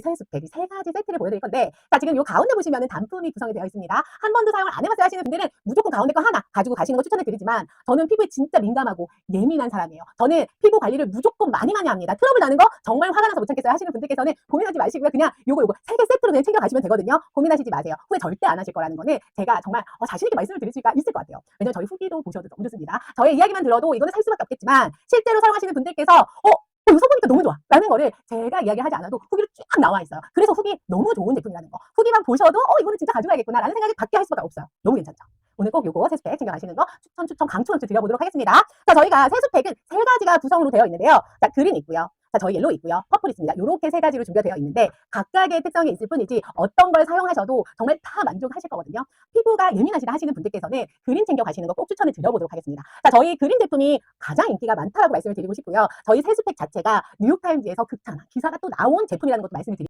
세 스펙, 세 가지 세트를 보여드릴 건데, 자, 지금 요 가운데 보시면은 단품이 구성이 되어 있습니다. 한 번도 사용을 안 해봤어요 하시는 분들은 무조건 가운데 거 하나 가지고 가시는 거 추천해 드리지만, 저는 피부에 진짜 민감하고 예민한 사람이에요. 저는 피부 관리를 무조건 많이 많이 합니다. 트러블 나는 거 정말 화가 나서 못 참겠어요 하시는 분들께서는 고민하지 마시고요. 그냥 요거 요거 세 개 세트로 그냥 챙겨 가시면 되거든요. 고민하시지 마세요. 후회 절대 안 하실 거라는 거는 제가 정말 어, 자신 있게 말씀을 드릴 수가 있을 것 같아요. 왜냐면 저희 후기도 보셔도 너무 좋습니다. 저의 이야기만 들어도 이거는 살 수밖에 없겠지만, 실제로 사용하시는 분들께서, 어, 써보니까 너무 좋아. 라는 거를 제가 이야기하지 않아도 후기로 쫙 나와 있어요. 그래서 후기 너무 좋은 제품이라는 거. 후기만 보셔도, 어, 이거는 진짜 가져가야겠구나. 라는 생각이 갖게 할 수밖에 없어요. 너무 괜찮죠? 오늘 꼭 요거 세스팩 챙겨가시는 거 추천, 추천, 강추, 강추 드려보도록 하겠습니다. 자, 저희가 세수팩은 세 가지가 구성으로 되어 있는데요. 자, 그린 있고요. 자, 저희 옐로우 있고요. 퍼플 있습니다. 요렇게 세 가지로 준비가 되어 있는데 각각의 특성이 있을 뿐이지 어떤 걸 사용하셔도 정말 다 만족하실 거거든요. 피부가 예민하시다 하시는 분들께서는 그린 챙겨 가시는 거 꼭 추천을 드려보도록 하겠습니다. 자, 저희 그린 제품이 가장 인기가 많다라고 말씀을 드리고 싶고요. 저희 세수팩 자체가 뉴욕타임즈에서 극찬 기사가 또 나온 제품이라는 것도 말씀을 드립니다.